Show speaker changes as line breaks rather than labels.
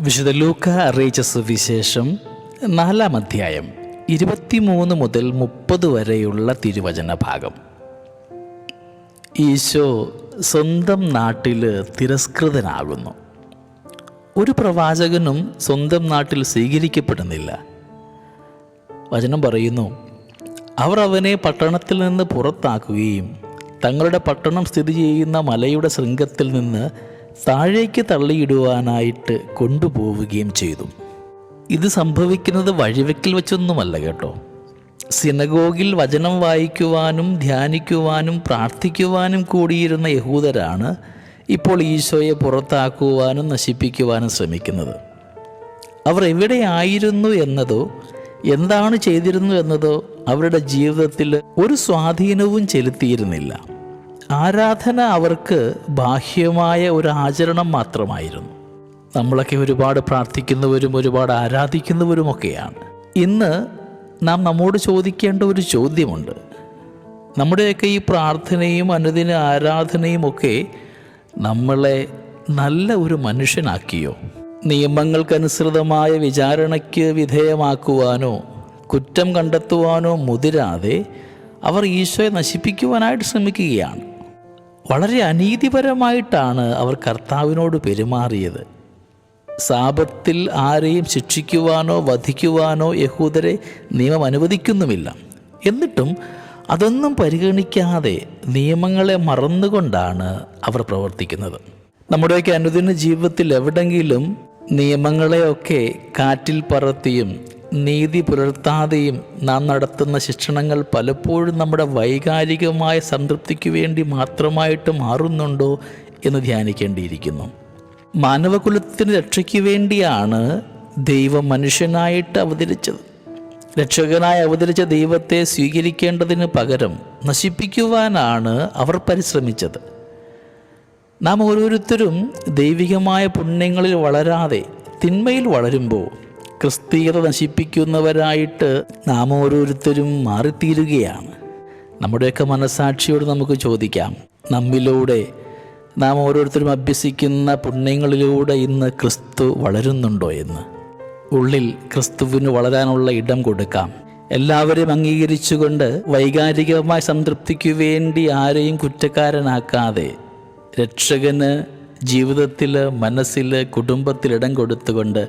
വിശുദ്ധ ലൂക്ക അറിയിച്ച സുവിശേഷം നാലാം അധ്യായം ഇരുപത്തിമൂന്ന് മുതൽ മുപ്പത് വരെയുള്ള തിരുവചന ഭാഗം. ഈശോ സ്വന്തം നാട്ടിൽ തിരസ്കൃതനാകുന്നു. ഒരു പ്രവാചകനും സ്വന്തം നാട്ടിൽ സ്വീകരിക്കപ്പെടുന്നില്ല. വചനം പറയുന്നു അവർ അവനെ പട്ടണത്തിൽ നിന്ന് പുറത്താക്കുകയും തങ്ങളുടെ പട്ടണം സ്ഥിതി ചെയ്യുന്ന മലയുടെ ശൃംഗത്തിൽ നിന്ന് താഴേക്ക് തള്ളിയിടുവാനായിട്ട് കൊണ്ടുപോവുകയും ചെയ്തു. ഇത് സംഭവിക്കുന്നത് വഴിവെക്കിൽ വെച്ചൊന്നുമല്ല കേട്ടോ. സിനഗോഗിൽ വചനം വായിക്കുവാനും ധ്യാനിക്കുവാനും പ്രാർത്ഥിക്കുവാനും കൂടിയിരുന്ന യഹൂദരാണ് ഇപ്പോൾ ഈശോയെ പുറത്താക്കുവാനും നശിപ്പിക്കുവാനും ശ്രമിക്കുന്നത്. അവർ എവിടെയായിരുന്നു എന്നതോ എന്താണ് ചെയ്തിരുന്നു എന്നതോ അവരുടെ ജീവിതത്തിൽ ഒരു സ്വാധീനവും ചെലുത്തിയിരുന്നില്ല. ആരാധന അവർക്ക് ബാഹ്യമായ ഒരു ആചരണം മാത്രമായിരുന്നു. നമ്മളൊക്കെ ഒരുപാട് പ്രാർത്ഥിക്കുന്നവരും ഒരുപാട് ആരാധിക്കുന്നവരുമൊക്കെയാണ്. ഇന്ന് നാം നമ്മോട് ചോദിക്കേണ്ട ഒരു ചോദ്യമുണ്ട്. നമ്മുടെയൊക്കെ ഈ പ്രാർത്ഥനയും അനുദിന ആരാധനയും ഒക്കെ നമ്മളെ നല്ല ഒരു മനുഷ്യനാക്കിയോ? നിയമങ്ങൾക്കനുസൃതമായ വിചാരണയ്ക്ക് വിധേയമാക്കുവാനോ കുറ്റം കണ്ടെത്തുവാനോ മുതിരാതെ അവർ ഈശോയെ നശിപ്പിക്കുവാനായിട്ട് ശ്രമിക്കുകയാണ്. വളരെ അനീതിപരമായിട്ടാണ് അവർ കർത്താവിനോട് പെരുമാറിയത്. സാപത്തിൽ ആരെയും ശിക്ഷിക്കുവാനോ വധിക്കുവാനോ യഹൂദരെ നിയമം അനുവദിക്കുന്നുമില്ല. എന്നിട്ടും അതൊന്നും പരിഗണിക്കാതെ നിയമങ്ങളെ മറന്നുകൊണ്ടാണ് അവർ പ്രവർത്തിക്കുന്നത്. നമ്മുടെയൊക്കെ അനുദിന ജീവിതത്തിൽ എവിടെങ്കിലും നിയമങ്ങളെയൊക്കെ കാറ്റിൽ പറത്തിയും നീതി പുലർത്താതെയും നാം നടത്തുന്ന ശിക്ഷണങ്ങൾ പലപ്പോഴും നമ്മുടെ വൈകാരികമായ സംതൃപ്തിക്ക് വേണ്ടി മാത്രമായിട്ട് മാറുന്നുണ്ടോ എന്ന് ധ്യാനിക്കേണ്ടിയിരിക്കുന്നു. മാനവകുലത്തിന് രക്ഷയ്ക്ക് വേണ്ടിയാണ് ദൈവം മനുഷ്യനായിട്ട് അവതരിച്ചത്. രക്ഷകനായി അവതരിച്ച ദൈവത്തെ സ്വീകരിക്കേണ്ടതിന് പകരം നശിപ്പിക്കുവാനാണ് അവർ പരിശ്രമിച്ചത്. നാം ഓരോരുത്തരും ദൈവികമായ പുണ്യങ്ങളിൽ വളരാതെ തിന്മയിൽ വളരുമ്പോൾ ക്രിസ്തീയത നശിപ്പിക്കുന്നവരായിട്ട് നാം ഓരോരുത്തരും മാറിത്തീരുകയാണ്. നമ്മുടെയൊക്കെ മനസാക്ഷിയോട് നമുക്ക് ചോദിക്കാം. നമ്മിലൂടെ നാം ഓരോരുത്തരും അഭ്യസിക്കുന്ന പുണ്യങ്ങളിലൂടെ ഇന്ന് ക്രിസ്തു വളരുന്നുണ്ടോ എന്ന്. ഉള്ളിൽ ക്രിസ്തുവിന് വളരാനുള്ള ഇടം കൊടുക്കാം. എല്ലാവരെയും അംഗീകരിച്ചുകൊണ്ട് വൈകാരികമായ സംതൃപ്തിക്കു വേണ്ടി ആരെയും കുറ്റക്കാരനാക്കാതെ രക്ഷകന് ജീവിതത്തിൽ മനസ്സിൽ കുടുംബത്തിൽ ഇടം കൊടുത്തുകൊണ്ട്